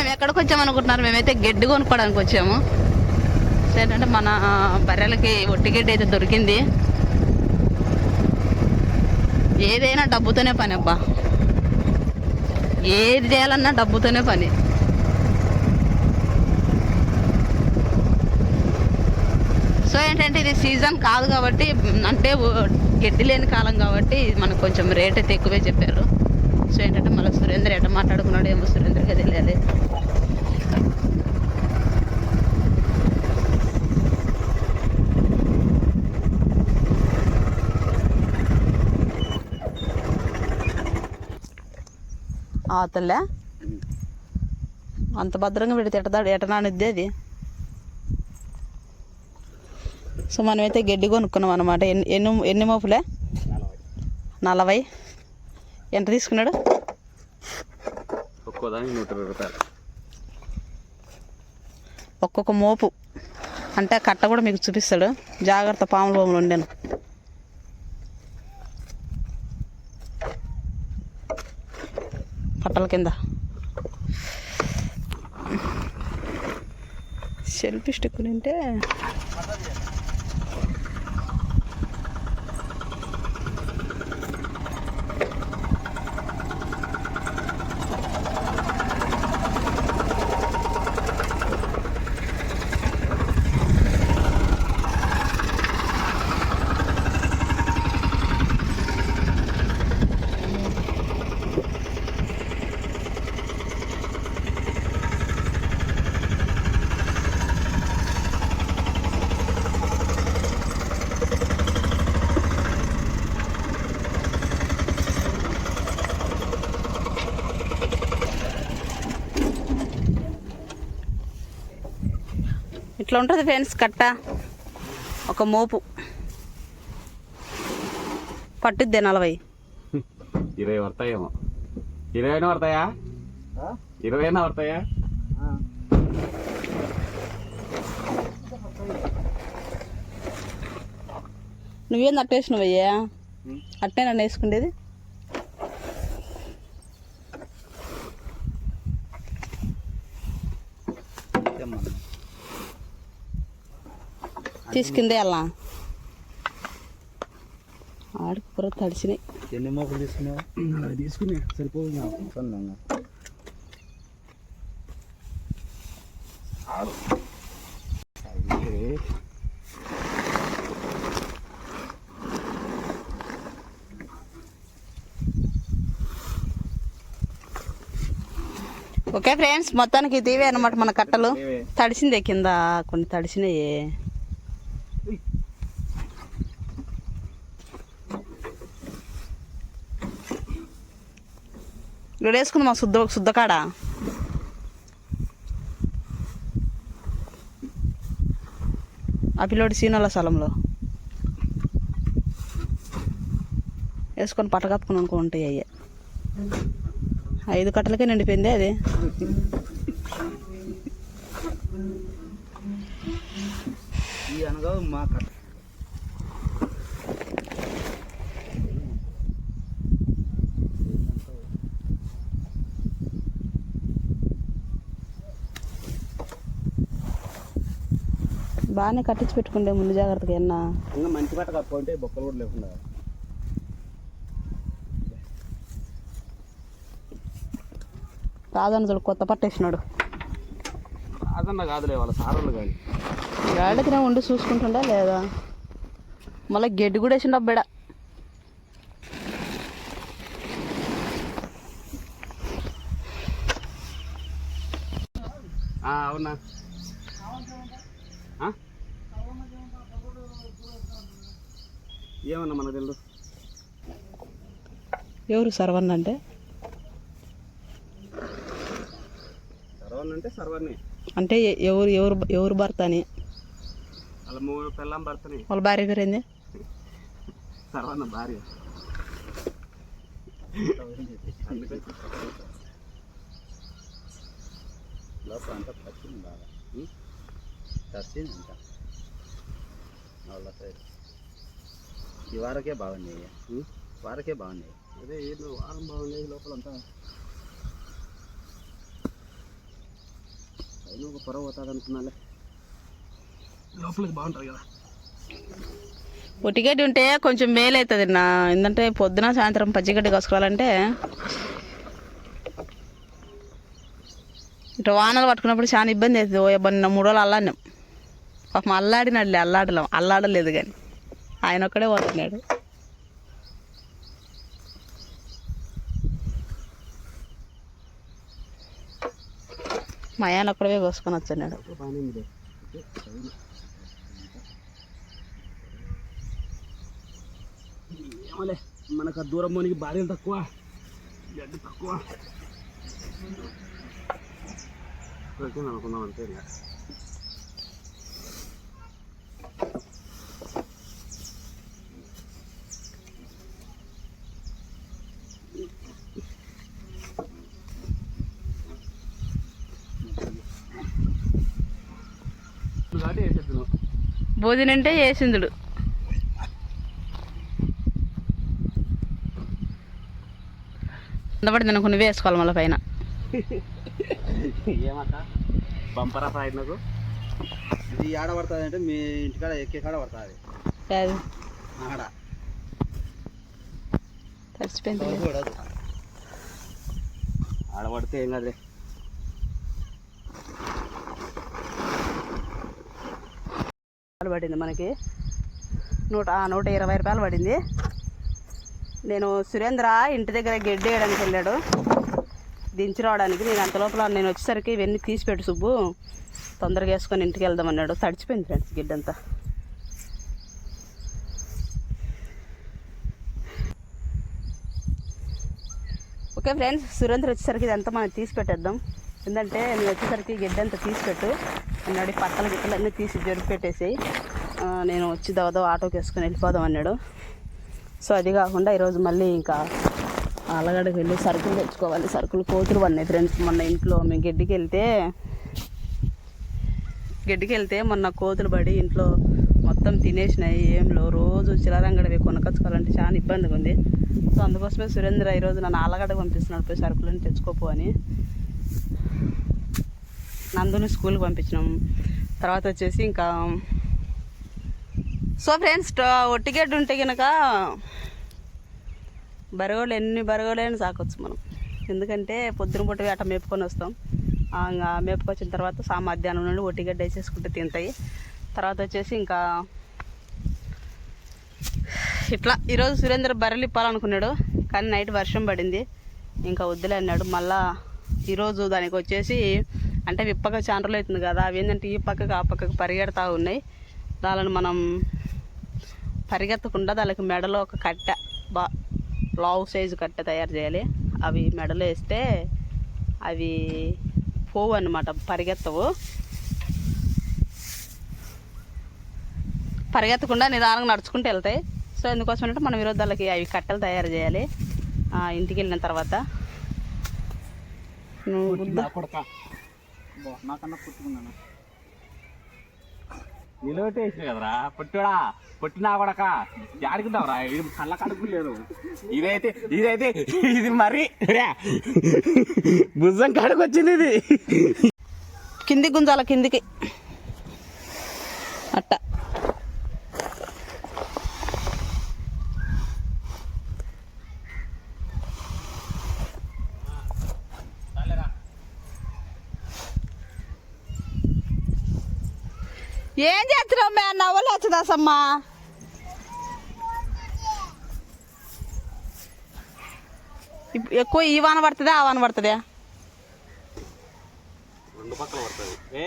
మేము ఎక్కడికి వచ్చాము అనుకుంటున్నారు? మేమైతే గడ్డి కొనుక్కోవడానికి వచ్చాము. సో ఏంటంటే మన బర్రెలకి ఒట్టి గడ్డి అయితే దొరికింది. ఏదైనా డబ్బుతోనే పని అబ్బా. ఏది చేయాలన్నా డబ్బుతోనే పని. సో ఏంటంటే ఇది సీజన్ కాదు కాబట్టి అంటే గడ్డి లేని కాలం కాబట్టి మనకు కొంచెం రేట్ అయితే ఎక్కువే చెప్పారు. సో ఏంటంటే మళ్ళీ సురేంద్ర ఎట మాట్లాడుకున్నాడు ఏమో సురేంద్రగా తెలియాలి. ఆతలే అంత భద్రంగా పెడితే ఎటదాడు ఎటనానిద్ది అది. సో మనమైతే గడ్డి కొనుక్కున్నాం అనమాట ఎన్ని ఎన్ని ఎన్ని మోపులే? నలభై. ఎంత తీసుకున్నాడు? ఒక్కోదానికి నూట ఇరవై రూపాయలు. ఒక్కొక్క మోపు. అంటే ఆ కట్ట కూడా మీకు చూపిస్తాడు. జాగ్రత్త పాముల బొమ్మలు ఉండేను. పట్టల కింద. సెల్ఫీ స్టిక్ ఉంటే ఇట్లా ఉంటుంది ఫ్రెండ్స్ కట్ట. ఒక మోపు. పట్టుద్ది నలభై. ఇరవై పడతాయేమో. ఇరవై అయినా పడతాయా? ఇరవై అయినా పడతాయా? నువ్వేం అట్టేసినవయ్యా అట్టే నన్ను వేసుకుండేది. తీసుకుందే అలా ఆడికి కూర తడిచినాయి. ఎన్ని మోపులు తీసుకున్నావు? తీసుకునే సరిపోదు సొంతంగా. ఓకే ఫ్రెండ్స్ మొత్తానికి ఇదివే అనమాట మన కట్టలు. తడిసిందే కింద కొన్ని తడిసినాయి. ఇక్కడ వేసుకుందాం శుద్ధ శుద్ధకాడ ఆ పిల్లోడి సీనల స్థలంలో. వేసుకొని పట్టకప్పుకుని అనుకుంటాయి అయ్యే. ఐదు కట్టలకే నిండిపోయింది అది. అనగా మా కట్ట. బాగానే కట్టించి పెట్టుకుంటే ముందు జాగ్రత్తగా ఎన్నా ఇంకా మంచి బట్ట కప్పుకుంటే బొక్కలు కూడా లేకుండా. రాజన్నదుడు కొత్త పట్టేసినాడు అదన్నా కాదులే వాళ్ళ సారోళ్ళు కానీ గాడికి ఉండి చూసుకుంటుండా లేదా? మళ్ళీ గడ్డి కూడా వేసిండు అబ్బాడ అవునా? ఏమన్నా మన తెలుసు ఎవరు సర్వన్న అంటే? సర్వన్ అంటే సర్వర్ని అంటే ఎవరు ఎవరు ఎవరు భర్త అని వాళ్ళ మూడు పిల్లం భర్తని. వాళ్ళ భార్య పేరు ఏంది సర్వన్న భార్య. అందుకని తచ్చింది అంతా వాళ్ళ సైడ్ ఈ వారకే బాగున్నాయి? వారకే బాగున్నాయి. అదే ఏందో వారం బాగుండేది లోపలంతా. అయినా ఒక పొర పోతుంది అనుకున్నాలే లోపలికి బాగుంటుంది కదా. ఒట్టిగడ్డి ఉంటే కొంచెం మేలు అవుతుంది నా. ఎందుకంటే పొద్దున సాయంత్రం పచ్చిగడ్డి కోసుకోవాలంటే ఇటు వానలు పట్టుకున్నప్పుడు చాలా ఇబ్బంది అవుతుంది. ఓ ఇబ్బంది మూడు రోజులు అల్లాడినాం. పాపం అల్లాడినాడులే అల్లాడలేం. అల్లాడలేదు కానీ ఆయన ఒక్కడే పోతున్నాడు. మా ఆయన ఒక్కడే కోసుకొని వచ్చాడు. ఏమోలే మనకు ఆ దూరం పోనీకి భార్యలు తక్కువ. గడ్డి తక్కువ. అనుకున్నాం అంతే ఇంకా కాబట్టి వేసేద్దాం భోజనంటే వేసిందుడు అందపడి అనుకుని వేసుకోవాలి మళ్ళీ పైన. ప్రయత్నకు ఇది ఆడ పడుతుంది అంటే మీ ఇంటికాడ ఎక్కే కాడ పడుతుంది. ఆడ. తడిచిపోయింది ఆడబడితే ఏం కదే రూపాయలు పడింది మనకి. నూట నూట ఇరవై రూపాయలు పడింది. నేను సురేంద్ర ఇంటి దగ్గర గడ్డి వేయడానికి వెళ్ళాడు. దించి రావడానికి. నేను అంత లోపల నేను వచ్చేసరికి ఇవన్నీ తీసి పెట్టు సుబ్బు. తొందరగా వేసుకొని ఇంటికి వెళ్దామన్నాడు తడిచిపోయింది ఫ్రెండ్స్ గిడ్డ అంతా ఓకే ఫ్రెండ్స్ సురేంద్ర వచ్చేసరికి ఇదంతా మనం తీసి పెట్టేద్దాం. ఎందుకంటే నేను వచ్చేసరికి గిడ్డంతా తీసిపెట్టు తీసి పెట్టు. అన్నాడు పక్కల గిట్టలన్నీ తీసి జరిపి పెట్టేసి నేను వచ్చి దవదో ఆటోకి వేసుకొని వెళ్ళిపోదాం అన్నాడు. సో అది కాకుండా ఈరోజు మళ్ళీ ఇంకా అలగడకి వెళ్ళి సరుకులు తెచ్చుకోవాలి. సరుకులు కోతులు పడినాయి ఫ్రెండ్స్. మొన్న ఇంట్లో మేము గడ్డికి వెళ్తే గడ్డికి వెళ్తే మొన్న కోతులు పడి ఇంట్లో మొత్తం తినేసినాయి. ఏంలో రోజు చిలరంగడవి కొనకొచ్చుకోవాలంటే చాలా ఇబ్బందిగా ఉంది. సో అందుకోసమే సురేంద్ర ఈరోజు నన్ను ఆలగడ పంపిస్తున్నాడు పోయి సరుకులను తెచ్చుకోపో అని. నందుని స్కూల్కి పంపించినాం. తర్వాత వచ్చేసి ఇంకా సో ఫ్రెండ్స్ ఒట్టిగడ్డ ఉంటే కనుక బరగోళ్ళు ఎన్ని బరగోళ్ళైనా సాకొచ్చు మనం. ఎందుకంటే పొద్దున పూట అట్ట మేపుకొని వస్తాం. ఇంకా మేపుకొచ్చిన తర్వాత సా మధ్యాహ్నం నుండి ఒట్టిగడ్డ వేసేసుకుంటే తింటాయి. తర్వాత వచ్చేసి ఇంకా ఇట్లా ఈరోజు సురేంద్ర బర్రెలు ఇప్పాలనుకున్నాడు కానీ నైట్ వర్షం పడింది. ఇంకా వద్దులే అన్నాడు. మళ్ళా ఈరోజు దానికి వచ్చేసి అంటే విప్పక చాలా రోజులు అవుతుంది కదా అవి ఏంటంటే ఈ పక్కకు ఆ పక్కకు పరిగెడతా ఉన్నాయి. దానిని మనం పరిగెత్తకుండా దానికి మెడలో ఒక కట్టె బా లావు సైజు కట్టె తయారు చేయాలి. అవి మెడలో వేస్తే అవి పోవు అనమాట పరిగెత్తవు. పరిగెత్తకుండా నిదానంగా నడుచుకుంటూ వెళ్తాయి. సో ఎందుకోసం అంటే మనం ఈరోజు వాళ్ళకి అవి కట్టెలు తయారు చేయాలి. ఇంటికి వెళ్ళిన తర్వాత. నువ్వు నాకన్నా పుట్టుకున్నాను. నిలబెట్టేసి కదరా పొట్టుడా పొట్టినా కొడక జాడుకుందాంరా ఇది కళ్ళ కడుపు లేదు. ఇదైతే ఇదైతే ఇది మరి భుజం కాడికి వచ్చింది ఇది. కిందికి గుంజాల కిందికి అట్ట ఏం చేస్తున్నావు మే నవ్వలేచ్చదాసమ్మా ఇప్- ఎక్కువ ఈ వాన పడుతుందా ఆ వాన పడుతుందా? రెండు పక్కల పడుతుంది.